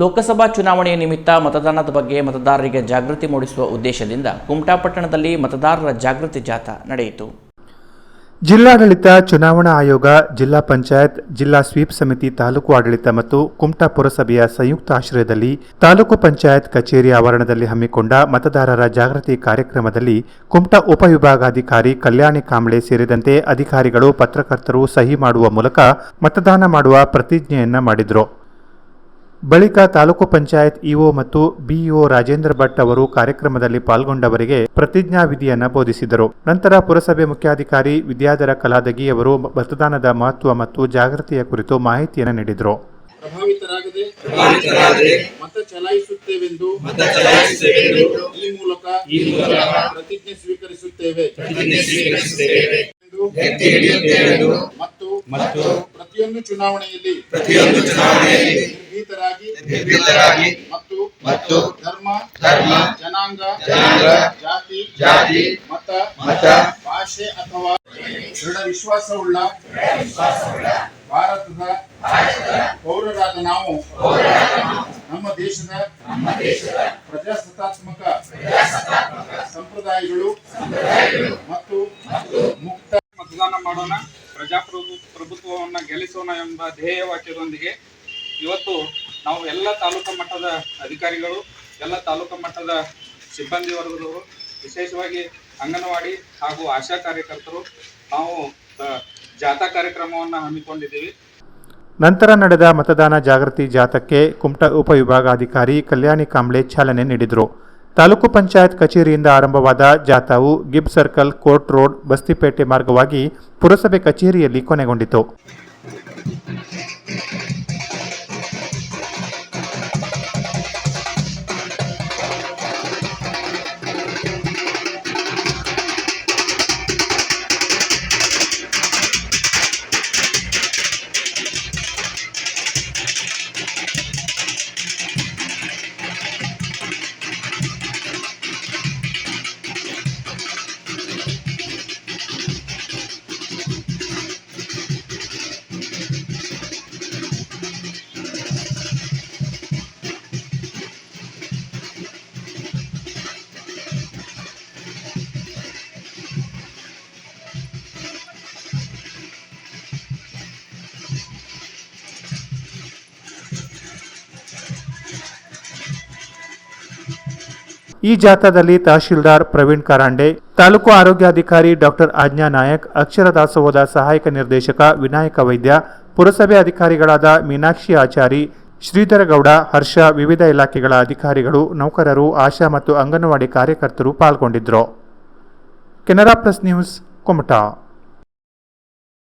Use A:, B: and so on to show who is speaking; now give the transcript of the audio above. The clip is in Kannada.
A: ಲೋಕಸಭಾ ಚುನಾವಣೆಯ ನಿಮಿತ್ತ ಮತದಾನದ ಬಗ್ಗೆ ಮತದಾರರಿಗೆ ಜಾಗೃತಿ ಮೂಡಿಸುವ ಉದ್ದೇಶದಿಂದ ಕುಮಟಾಪಟ್ಟಣದಲ್ಲಿ ಮತದಾರರ ಜಾಗೃತಿ ಜಾಥಾ ನಡೆಯಿತು.
B: ಜಿಲ್ಲಾಡಳಿತ, ಚುನಾವಣಾ ಆಯೋಗ, ಜಿಲ್ಲಾ ಪಂಚಾಯತ್, ಜಿಲ್ಲಾ ಸ್ವೀಪ್ ಸಮಿತಿ ತಾಲೂಕು ಆಡಳಿತ ಮತ್ತು ಕುಮಟಾ ಪುರಸಭೆಯ ಸಂಯುಕ್ತ ಆಶ್ರಯದಲ್ಲಿ ತಾಲೂಕು ಪಂಚಾಯತ್ ಕಚೇರಿ ಆವರಣದಲ್ಲಿ ಹಮ್ಮಿಕೊಂಡ ಮತದಾರರ ಜಾಗೃತಿ ಕಾರ್ಯಕ್ರಮದಲ್ಲಿ ಕುಮಟಾ ಉಪವಿಭಾಗಾಧಿಕಾರಿ ಕಲ್ಯಾಣಿ ಕಾಂಬ್ಳೆ ಸೇರಿದಂತೆ ಅಧಿಕಾರಿಗಳು, ಪತ್ರಕರ್ತರು ಸಹಿ ಮಾಡುವ ಮೂಲಕ ಮತದಾನ ಮಾಡುವ ಪ್ರತಿಜ್ಞೆಯನ್ನ ಮಾಡಿದರು. ಬಳಿಕ ತಾಲೂಕು ಪಂಚಾಯತ್ ಇಒ ಮತ್ತು ಬಿಇಒ ರಾಜೇಂದ್ರ ಭಟ್ ಅವರು ಕಾರ್ಯಕ್ರಮದಲ್ಲಿ ಪಾಲ್ಗೊಂಡವರಿಗೆ ಪ್ರತಿಜ್ಞಾ ವಿಧಿಯನ್ನು ಬೋಧಿಸಿದರು. ನಂತರ ಪುರಸಭೆ ಮುಖ್ಯಾಧಿಕಾರಿ ವಿದ್ಯಾಧರ ಕಲಾದಗಿ ಅವರು ಮತದಾನದ ಮಹತ್ವ ಮತ್ತು ಜಾಗೃತಿಯ ಕುರಿತು ಮಾಹಿತಿಯನ್ನು ನೀಡಿದರು.
C: ಮತ ಚಲಾಯಿಸುತ್ತೇವೆಂದು ಈ ಮೂಲಕ ಪ್ರತಿಜ್ಞೆ ಸ್ವೀಕರಿಸುತ್ತೇವೆ. ಮತ್ತು ಪ್ರತಿಯೊಂದು ಚುನಾವಣೆಯಲ್ಲಿ ನಿರ್ಭೀತರಾಗಿ ಮತ್ತು ಮತ್ತು ಧರ್ಮ ಧರ್ಮ ಜನಾಂಗ ಜನಾಂಗ ಜಾತಿ ಜಾತಿ ಮತ ಮತ ಭಾಷೆ ಅಥವಾ ದೃಢ ವಿಶ್ವಾಸವುಳ್ಳ ಭಾರತದ ಪೌರರಾದ ನಾವು ನಮ್ಮ ದೇಶದ ಪ್ರಜಾಸತ್ತಾತ್ಮಕ ಸಂಪ್ರದಾಯಗಳು ಮತ್ತು ಮುಕ್ತ
D: ಮತದಾನ ಮಾಡೋಣ ಪ್ರಜಾಪ್ರಭು ಪ್ರಭುತ್ವವನ್ನ ಗೆಲ್ಲಿಸೋಣ ಎಂಬ ಧ್ಯೇಯ ವಾಕ್ಯದೊಂದಿಗೆ ಇವತ್ತು ನಾವು ಎಲ್ಲ ತಾಲೂಕು ಮಟ್ಟದ ಅಧಿಕಾರಿಗಳು, ಎಲ್ಲ ತಾಲೂಕು ಮಟ್ಟದ ಸಿಬ್ಬಂದಿ ವರ್ಗದವರು, ವಿಶೇಷವಾಗಿ ಅಂಗನವಾಡಿ ಹಾಗೂ ಆಶಾ ಕಾರ್ಯಕರ್ತರು, ನಾವು ಜಾಥಾ ಕಾರ್ಯಕ್ರಮವನ್ನು ಹಮ್ಮಿಕೊಂಡಿದ್ದೀವಿ.
B: ನಂತರ ನಡೆದ ಮತದಾನ ಜಾಗೃತಿ ಜಾಥಾಕ್ಕೆ ಕುಮಟಾ ಉಪವಿಭಾಗಾಧಿಕಾರಿ ಕಲ್ಯಾಣಿ ಕಾಂಬ್ಳೆ ಚಾಲನೆ ನೀಡಿದರು. ತಾಲೂಕು ಪಂಚಾಯತ್ ಕಚೇರಿಯಿಂದ ಆರಂಭವಾದ ಜಾಥಾವು Gib circle, court road, Bastipete ಮಾರ್ಗವಾಗಿ ಪುರಸಭೆ ಕಚೇರಿಯಲ್ಲಿ ಕೊನೆಗೊಂಡಿತು. ಈ ಜಾಥಾದಲ್ಲಿ ತಹಶೀಲ್ದಾರ್ ಪ್ರವೀಣ್ ಕಾರಾಂಡೆ, ತಾಲೂಕು ಆರೋಗ್ಯಾಧಿಕಾರಿ ಡಾಕ್ಟರ್ ಆಜ್ಞಾ ನಾಯಕ್, ಅಕ್ಷರ ದಾಸೋಹದ ಸಹಾಯಕ ನಿರ್ದೇಶಕ ವಿನಾಯಕ ವೈದ್ಯ, ಪುರಸಭೆ ಅಧಿಕಾರಿಗಳಾದ ಮೀನಾಕ್ಷಿ ಆಚಾರಿ, ಶ್ರೀಧರಗೌಡ, ಹರ್ಷ, ವಿವಿಧ ಇಲಾಖೆಗಳ ಅಧಿಕಾರಿಗಳು, ನೌಕರರು, ಆಶಾ ಮತ್ತು ಅಂಗನವಾಡಿ ಕಾರ್ಯಕರ್ತರು ಪಾಲ್ಗೊಂಡಿದ್ದರು. Canara plus news, Kumta.